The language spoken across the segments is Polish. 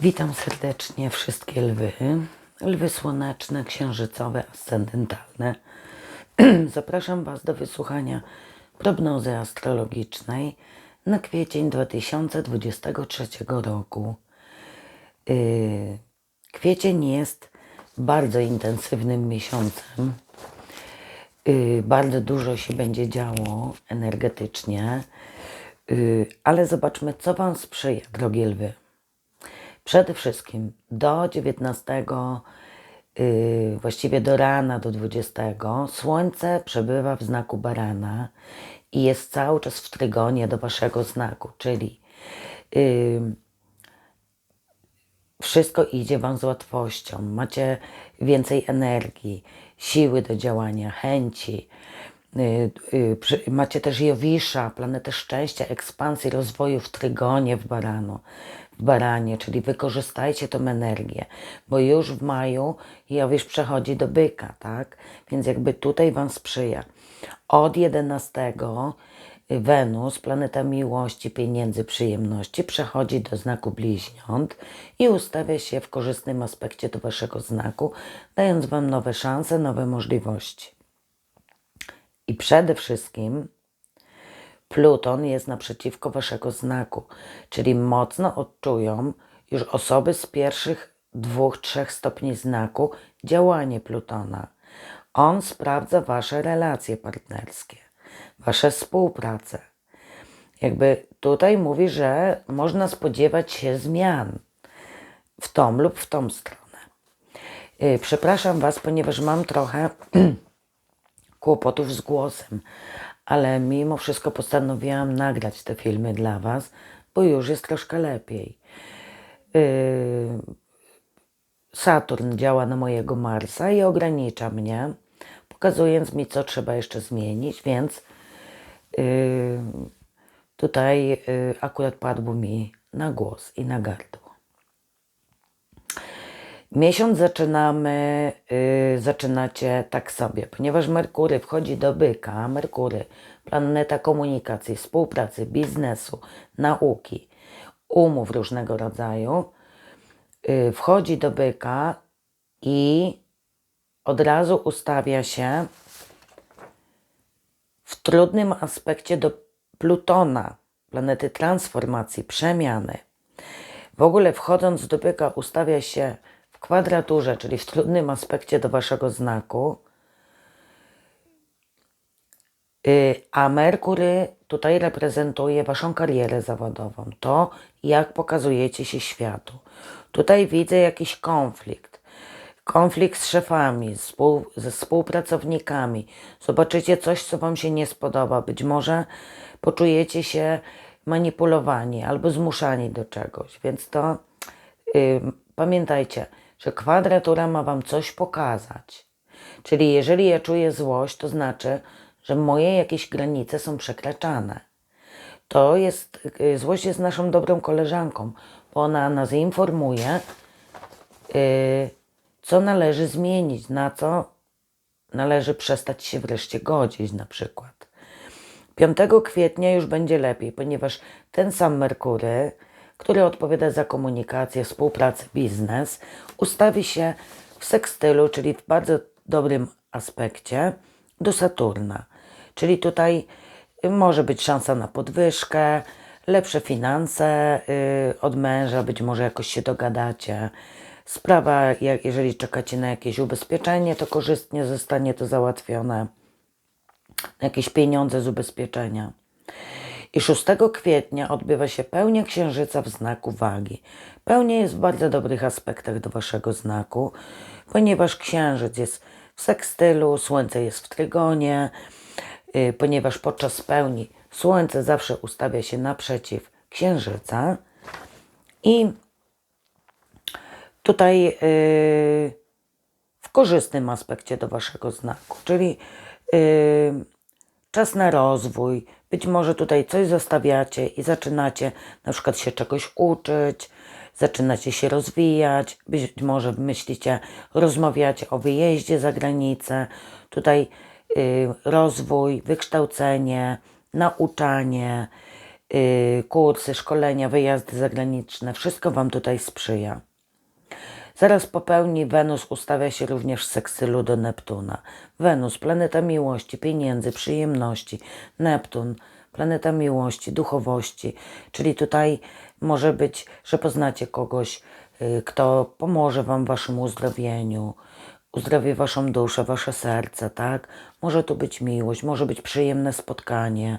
Witam serdecznie wszystkie lwy. Lwy słoneczne, księżycowe, ascendentalne. Zapraszam Was do wysłuchania prognozy astrologicznej na kwiecień 2023 roku. Yy, Kwiecień jest bardzo intensywnym miesiącem. Yy, Bardzo dużo się będzie działo energetycznie, Yy, ale zobaczmy, co Wam sprzyja, drogie lwy. Przede wszystkim do 19, yy, właściwie do rana, do 20, Słońce przebywa w znaku barana i jest cały czas w trygonie do Waszego znaku, czyli yy, wszystko idzie Wam z łatwością, macie więcej energii, siły do działania, chęci. Y, y, Macie też Jowisza, planetę szczęścia, ekspansji, rozwoju w Trygonie, w Baranu, w Baranie, czyli wykorzystajcie tą energię, bo już w maju Jowisz przechodzi do Byka, tak? Więc jakby tutaj Wam sprzyja. Od 11 Wenus, planeta miłości, pieniędzy, przyjemności, przechodzi do znaku bliźniąt i ustawia się w korzystnym aspekcie do Waszego znaku, dając Wam nowe szanse, nowe możliwości. I przede wszystkim Pluton jest naprzeciwko waszego znaku, czyli mocno odczują już osoby z pierwszych dwóch, trzech stopni znaku działanie Plutona. On sprawdza wasze relacje partnerskie, wasze współpracę. Jakby tutaj mówi, że można spodziewać się zmian w tą lub w tą stronę. Yy, Przepraszam Was, ponieważ mam trochę kłopotów z głosem, ale mimo wszystko postanowiłam nagrać te filmy dla Was, bo już jest troszkę lepiej. Yy, Saturn działa na mojego Marsa i ogranicza mnie, pokazując mi, co trzeba jeszcze zmienić, więc yy, tutaj yy, akurat padło mi na głos i na gardło. Miesiąc zaczynamy, yy, zaczynacie tak sobie, ponieważ Merkury wchodzi do byka, Merkury, planeta komunikacji, współpracy, biznesu, nauki, umów różnego rodzaju, yy, wchodzi do byka i od razu ustawia się w trudnym aspekcie do Plutona, planety transformacji, przemiany. W ogóle wchodząc do byka ustawia się w kwadraturze, czyli w trudnym aspekcie do waszego znaku. Y, A Merkury tutaj reprezentuje waszą karierę zawodową, to jak pokazujecie się światu. Tutaj widzę jakiś konflikt. Konflikt z szefami, współ, ze współpracownikami. Zobaczycie coś, co wam się nie spodoba. Być może poczujecie się manipulowani albo zmuszani do czegoś. Więc to y, pamiętajcie, że kwadratura ma wam coś pokazać. Czyli jeżeli ja czuję złość, to znaczy, że moje jakieś granice są przekraczane. To jest, y, złość jest naszą dobrą koleżanką, bo ona nas informuje, y, co należy zmienić, na co należy przestać się wreszcie godzić na przykład. 5 kwietnia już będzie lepiej, ponieważ ten sam Merkury, który odpowiada za komunikację, współpracę, biznes, ustawi się w sekstylu, czyli w bardzo dobrym aspekcie do Saturna. Czyli tutaj y, może być szansa na podwyżkę, lepsze finanse y, od męża, być może jakoś się dogadacie. Sprawa, jak, jeżeli czekacie na jakieś ubezpieczenie, to korzystnie zostanie to załatwione jakieś pieniądze z ubezpieczenia. I 6 kwietnia odbywa się pełnia księżyca w znaku wagi. Pełnia jest w bardzo dobrych aspektach do waszego znaku, ponieważ księżyc jest w sekstylu, słońce jest w trygonie, y, ponieważ podczas pełni słońce zawsze ustawia się naprzeciw księżyca i tutaj yy, w korzystnym aspekcie do waszego znaku, czyli yy, czas na rozwój. Być może tutaj coś zostawiacie i zaczynacie na przykład się czegoś uczyć, zaczynacie się rozwijać, być może myślicie, rozmawiacie o wyjeździe za granicę. Tutaj yy, rozwój, wykształcenie, nauczanie, yy, kursy, szkolenia, wyjazdy zagraniczne. Wszystko Wam tutaj sprzyja. Zaraz po pełni Wenus ustawia się również w sekstylu do Neptuna. Wenus, planeta miłości, pieniędzy, przyjemności. Neptun, planeta miłości, duchowości. Czyli tutaj może być, że poznacie kogoś, y, kto pomoże Wam w Waszym uzdrowieniu, uzdrowi Waszą duszę, Wasze serce, tak? Może tu być miłość, może być przyjemne spotkanie,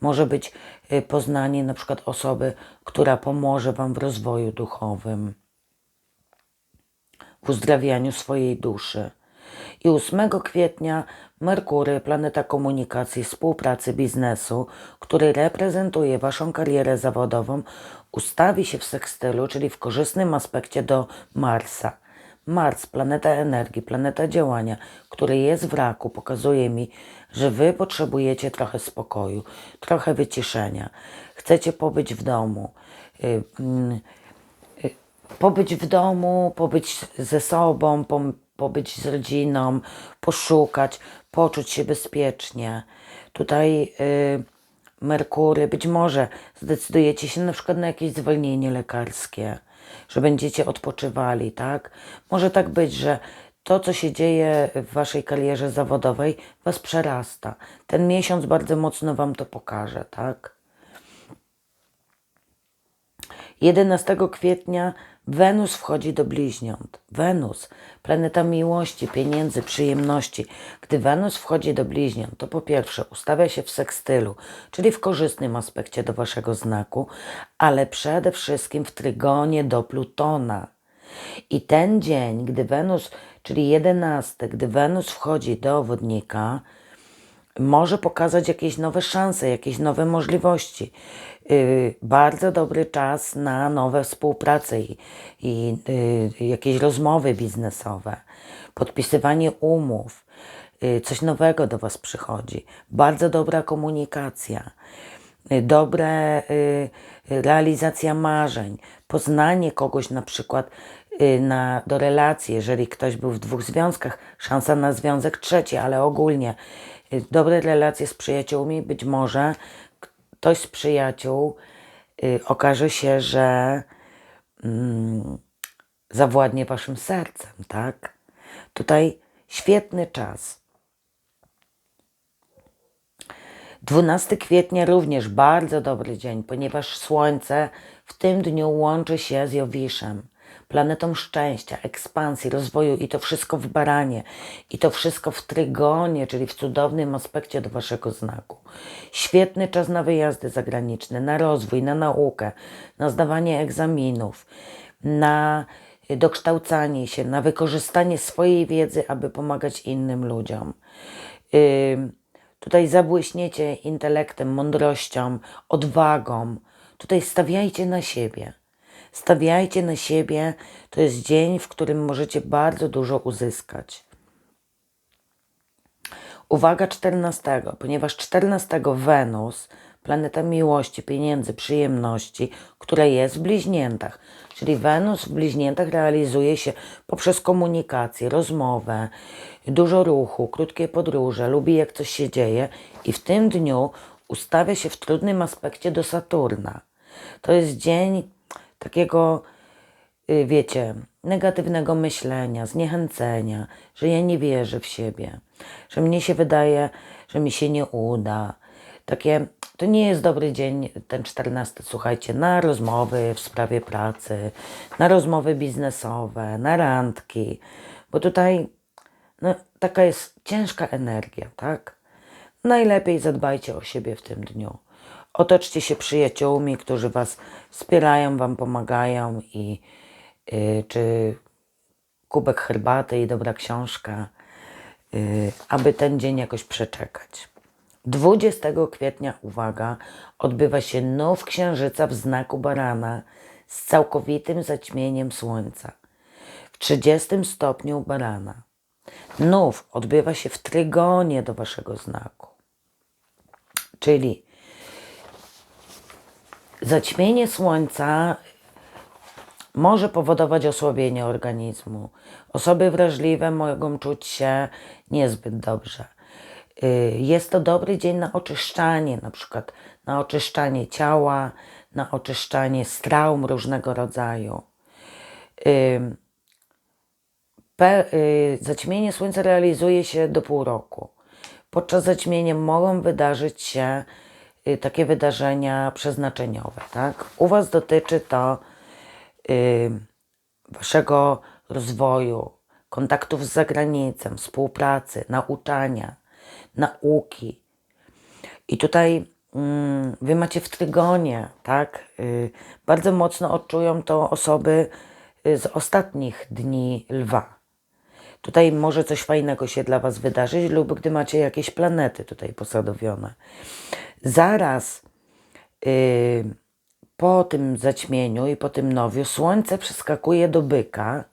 może być y, poznanie na przykład osoby, która pomoże Wam w rozwoju duchowym w uzdrawianiu swojej duszy. I 8 kwietnia Merkury, planeta komunikacji, współpracy, biznesu, który reprezentuje Waszą karierę zawodową, ustawi się w sekstylu, czyli w korzystnym aspekcie do Marsa. Mars, planeta energii, planeta działania, który jest w raku, pokazuje mi, że Wy potrzebujecie trochę spokoju, trochę wyciszenia. Chcecie pobyć w domu. Pobyć w domu, pobyć ze sobą, pom- pobyć z rodziną, poszukać, poczuć się bezpiecznie. Tutaj y, Merkury, być może zdecydujecie się na przykład na jakieś zwolnienie lekarskie, że będziecie odpoczywali, tak? Może tak być, że to, co się dzieje w waszej karierze zawodowej, was przerasta. Ten miesiąc bardzo mocno wam to pokaże, tak? 11 kwietnia Wenus wchodzi do bliźniąt. Wenus, planeta miłości, pieniędzy, przyjemności. Gdy Wenus wchodzi do bliźniąt, to po pierwsze ustawia się w sekstylu, czyli w korzystnym aspekcie do waszego znaku, ale przede wszystkim w trygonie do Plutona. I ten dzień, gdy Wenus, czyli 11, gdy Wenus wchodzi do wodnika, może pokazać jakieś nowe szanse, jakieś nowe możliwości. Yy, bardzo dobry czas na nowe współprace i, i yy, jakieś rozmowy biznesowe, podpisywanie umów. Yy, coś nowego do Was przychodzi. Bardzo dobra komunikacja, yy, realizacja marzeń, poznanie kogoś na przykład na, do relacji, jeżeli ktoś był w dwóch związkach, szansa na związek trzeci, ale ogólnie y, dobre relacje z przyjaciółmi, być może ktoś z przyjaciół y, okaże się, że mm, zawładnie waszym sercem, tak? Tutaj świetny czas. 12 kwietnia również bardzo dobry dzień, ponieważ Słońce w tym dniu łączy się z Jowiszem, planetą szczęścia, ekspansji, rozwoju i to wszystko w baranie, i to wszystko w trygonie, czyli w cudownym aspekcie do waszego znaku. Świetny czas na wyjazdy zagraniczne, na rozwój, na naukę, na zdawanie egzaminów, na dokształcanie się, na wykorzystanie swojej wiedzy, aby pomagać innym ludziom. Ym, Tutaj zabłyśniecie intelektem, mądrością, odwagą. Tutaj stawiajcie na siebie. Stawiajcie na siebie. To jest dzień, w którym możecie bardzo dużo uzyskać. Uwaga 14, ponieważ 14 Wenus, planeta miłości, pieniędzy, przyjemności, która jest w bliźniętach. Czyli Wenus w bliźniętach realizuje się poprzez komunikację, rozmowę, dużo ruchu, krótkie podróże, lubi jak coś się dzieje i w tym dniu ustawia się w trudnym aspekcie do Saturna. To jest dzień takiego y, wiecie, negatywnego myślenia, zniechęcenia, że ja nie wierzę w siebie, że mnie się wydaje, że mi się nie uda. Takie, to nie jest dobry dzień, ten 14, słuchajcie, na rozmowy w sprawie pracy, na rozmowy biznesowe, na randki, bo tutaj no, taka jest ciężka energia, tak? Najlepiej zadbajcie o siebie w tym dniu. Otoczcie się przyjaciółmi, którzy Was wspierają, Wam pomagają i y, czy kubek herbaty i dobra książka, y, aby ten dzień jakoś przeczekać. 20 kwietnia, uwaga, odbywa się nów księżyca w znaku barana z całkowitym zaćmieniem słońca w 30 stopniu barana. Nów odbywa się w trygonie do waszego znaku. Czyli zaćmienie słońca może powodować osłabienie organizmu. Osoby wrażliwe mogą czuć się niezbyt dobrze. Y, Jest to dobry dzień na oczyszczanie, na przykład na oczyszczanie ciała, na oczyszczanie z traum różnego rodzaju. Pe, y, zaćmienie Słońca realizuje się do pół roku. Podczas zaćmienia mogą wydarzyć się y, takie wydarzenia przeznaczeniowe. Tak? U Was dotyczy to y, Waszego rozwoju, kontaktów z zagranicą, współpracy, nauczania, nauki. I tutaj mm, Wy macie w trygonie, tak? Y, bardzo mocno odczują to osoby y, z ostatnich dni lwa. Tutaj może coś fajnego się dla Was wydarzyć, lub gdy macie jakieś planety tutaj posadowione. Zaraz yy, po tym zaćmieniu i po tym nowiu Słońce przeskakuje do byka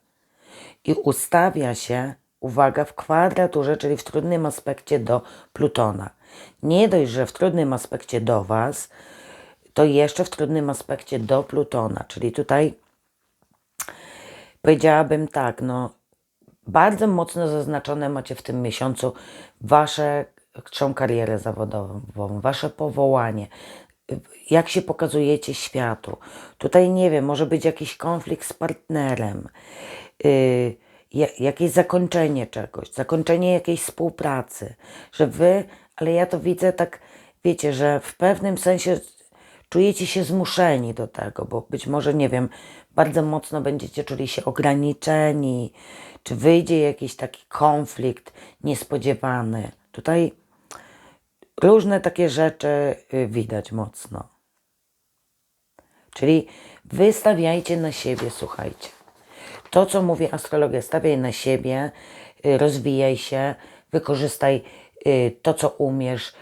i ustawia się, uwaga, w kwadraturze, czyli w trudnym aspekcie do Plutona. Nie dość, że w trudnym aspekcie do Was, to jeszcze w trudnym aspekcie do Plutona, czyli tutaj powiedziałabym tak, no bardzo mocno zaznaczone macie w tym miesiącu wasze karierę zawodową, wasze powołanie, jak się pokazujecie światu. Tutaj nie wiem, może być jakiś konflikt z partnerem, yy, jakieś zakończenie czegoś, zakończenie jakiejś współpracy, że wy, ale ja to widzę tak, wiecie, że w pewnym sensie czujecie się zmuszeni do tego, bo być może, nie wiem, bardzo mocno będziecie czuli się ograniczeni, czy wyjdzie jakiś taki konflikt niespodziewany. Tutaj różne takie rzeczy y, widać mocno. Czyli wystawiajcie na siebie, słuchajcie. To, co mówi astrologia, stawiaj na siebie, y, rozwijaj się, wykorzystaj y, to, co umiesz,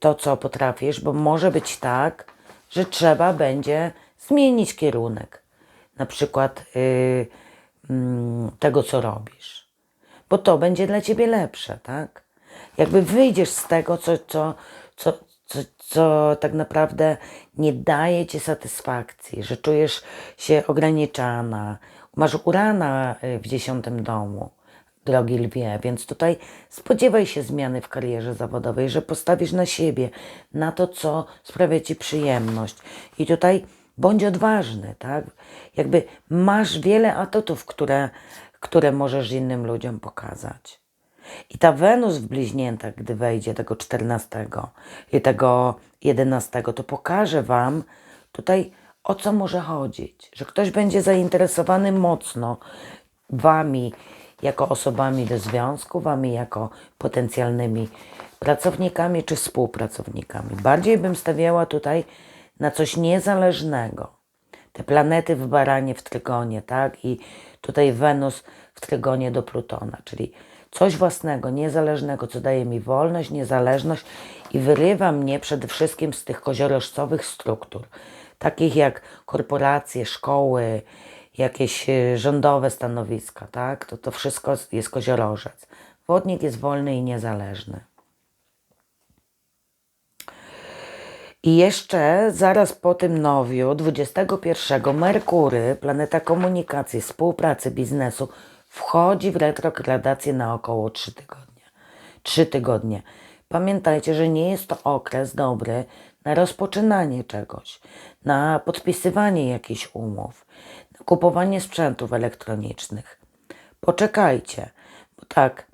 to, co potrafisz, bo może być tak, że trzeba będzie zmienić kierunek. Na przykład Mm, tego, co robisz. Bo to będzie dla ciebie lepsze, tak? Jakby wyjdziesz z tego, co, co, co, co, co tak naprawdę nie daje ci satysfakcji, że czujesz się ograniczana, masz urana y, w dziesiątym domu, drogi lwie, więc tutaj spodziewaj się zmiany w karierze zawodowej, że postawisz na siebie, na to, co sprawia ci przyjemność. I tutaj Bądź odważny, tak? Jakby masz wiele atutów, które, które możesz innym ludziom pokazać. I ta Wenus w bliźniętach, gdy wejdzie tego 14 i tego 11, to pokaże Wam tutaj, o co może chodzić. Że ktoś będzie zainteresowany mocno Wami jako osobami do związku, Wami jako potencjalnymi pracownikami czy współpracownikami. Bardziej bym stawiała tutaj na coś niezależnego. Te planety w baranie w trygonie, tak? I tutaj Wenus w trygonie do Plutona, czyli coś własnego, niezależnego, co daje mi wolność, niezależność i wyrywa mnie przede wszystkim z tych koziorożcowych struktur, takich jak korporacje, szkoły, jakieś e, rządowe stanowiska, tak? To, to wszystko jest koziorożec. Wodnik jest wolny i niezależny. I jeszcze zaraz po tym nowiu, 21, Merkury, planeta komunikacji, współpracy, biznesu, wchodzi w retrogradację na około 3 tygodnie. 3 tygodnie. Pamiętajcie, że nie jest to okres dobry na rozpoczynanie czegoś, na podpisywanie jakichś umów, na kupowanie sprzętów elektronicznych. Poczekajcie, bo tak,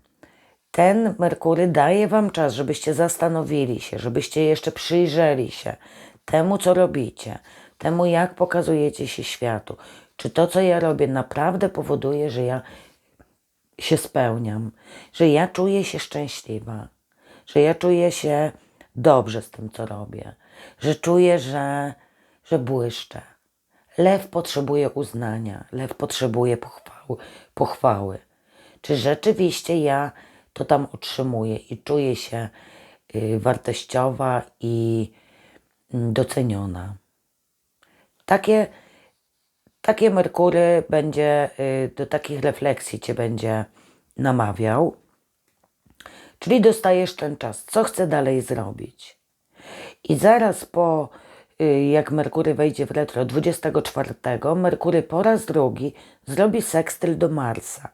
ten Merkury daje Wam czas, żebyście zastanowili się, żebyście jeszcze przyjrzeli się temu, co robicie, temu, jak pokazujecie się światu. Czy to, co ja robię, naprawdę powoduje, że ja się spełniam, że ja czuję się szczęśliwa, że ja czuję się dobrze z tym, co robię, że czuję, że, że błyszczę. Lew potrzebuje uznania, lew potrzebuje pochwały. pochwały. Czy rzeczywiście ja to tam otrzymuję i czuję się y, wartościowa i mm, doceniona. Takie, takie Merkury będzie, y, do takich refleksji Cię będzie namawiał. Czyli dostajesz ten czas, co chcę dalej zrobić. I zaraz po, y, jak Merkury wejdzie w retro 24, Merkury po raz drugi zrobi sekstyl do Marsa.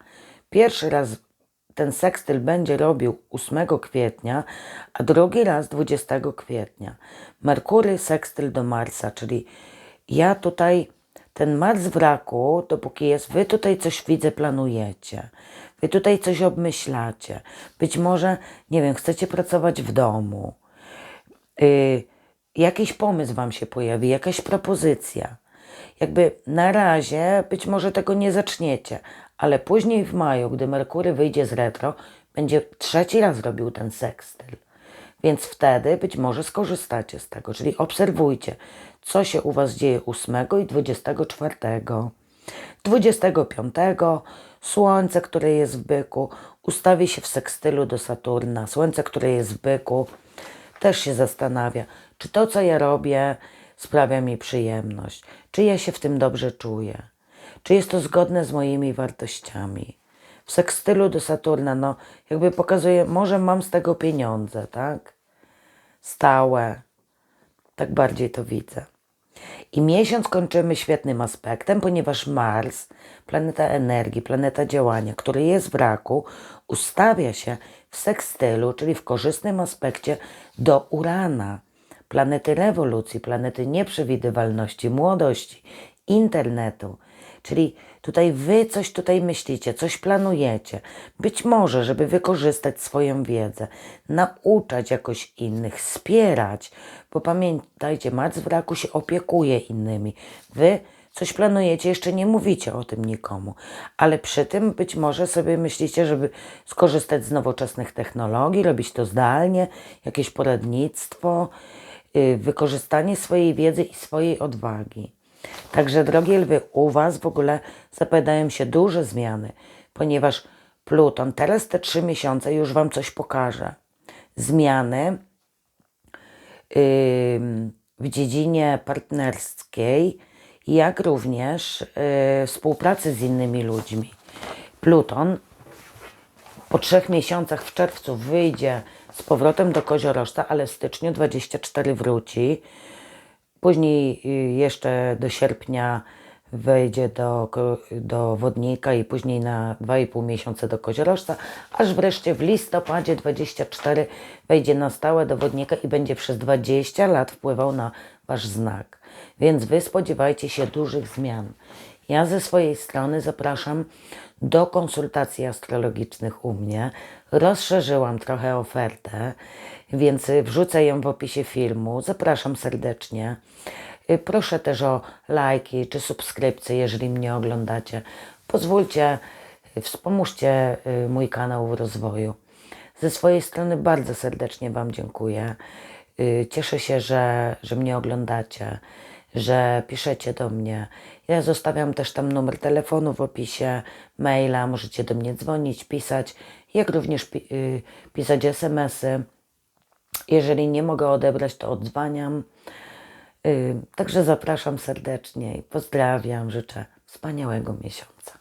Pierwszy raz ten sekstyl będzie robił 8 kwietnia, a drugi raz 20 kwietnia. Merkury sekstyl do Marsa, czyli ja tutaj ten Mars w raku, dopóki jest, wy tutaj coś widzę, planujecie. Wy tutaj coś obmyślacie. Być może, nie wiem, chcecie pracować w domu. Y, jakiś pomysł wam się pojawi, jakaś propozycja. Jakby na razie być może tego nie zaczniecie, ale później w maju, gdy Merkury wyjdzie z retro, będzie trzeci raz robił ten sekstyl. Więc wtedy być może skorzystacie z tego, czyli obserwujcie, co się u Was dzieje 8 i 24. 25 Słońce, które jest w byku, ustawi się w sekstylu do Saturna. Słońce, które jest w byku, też się zastanawia, czy to, co ja robię, sprawia mi przyjemność, czy ja się w tym dobrze czuję, czy jest to zgodne z moimi wartościami. W sekstylu do Saturna, no jakby pokazuje, może mam z tego pieniądze, tak? Stałe. Tak bardziej to widzę. I miesiąc kończymy świetnym aspektem, ponieważ Mars, planeta energii, planeta działania, który jest w raku, ustawia się w sekstylu, czyli w korzystnym aspekcie do Urana, planety rewolucji, planety nieprzewidywalności, młodości, internetu. Czyli tutaj wy coś tutaj myślicie, coś planujecie. Być może, żeby wykorzystać swoją wiedzę, nauczać jakoś innych, wspierać. Bo pamiętajcie, Mars w raku się opiekuje innymi. Wy coś planujecie, jeszcze nie mówicie o tym nikomu, ale przy tym być może sobie myślicie, żeby skorzystać z nowoczesnych technologii, robić to zdalnie, jakieś poradnictwo, yy, wykorzystanie swojej wiedzy i swojej odwagi. Także, drogie lwy, u Was w ogóle zapowiadają się duże zmiany, ponieważ Pluton teraz te trzy miesiące już Wam coś pokaże. Zmiany ym, w dziedzinie partnerskiej, jak również yy, współpracy z innymi ludźmi. Pluton po trzech miesiącach w czerwcu wyjdzie z powrotem do koziorożca, ale w styczniu 24 wróci. Później y, jeszcze do sierpnia wejdzie do, do wodnika i później na 2,5 miesiące do koziorożca, aż wreszcie w listopadzie 24 wejdzie na stałe do wodnika i będzie przez 20 lat wpływał na wasz znak. Więc wy spodziewajcie się dużych zmian. Ja ze swojej strony zapraszam do konsultacji astrologicznych u mnie. Rozszerzyłam trochę ofertę, więc wrzucę ją w opisie filmu. Zapraszam serdecznie. Y, Proszę też o lajki czy subskrypcje, jeżeli mnie oglądacie. Pozwólcie, y, wspomóżcie y, mój kanał w rozwoju. Ze swojej strony bardzo serdecznie Wam dziękuję. Cieszę się, że, że mnie oglądacie, że piszecie do mnie. Ja zostawiam też tam numer telefonu w opisie, maila, możecie do mnie dzwonić, pisać, jak również pi- y, pisać SMS-y. Jeżeli nie mogę odebrać, to odzwaniam. Y, Także zapraszam serdecznie i pozdrawiam. Życzę wspaniałego miesiąca.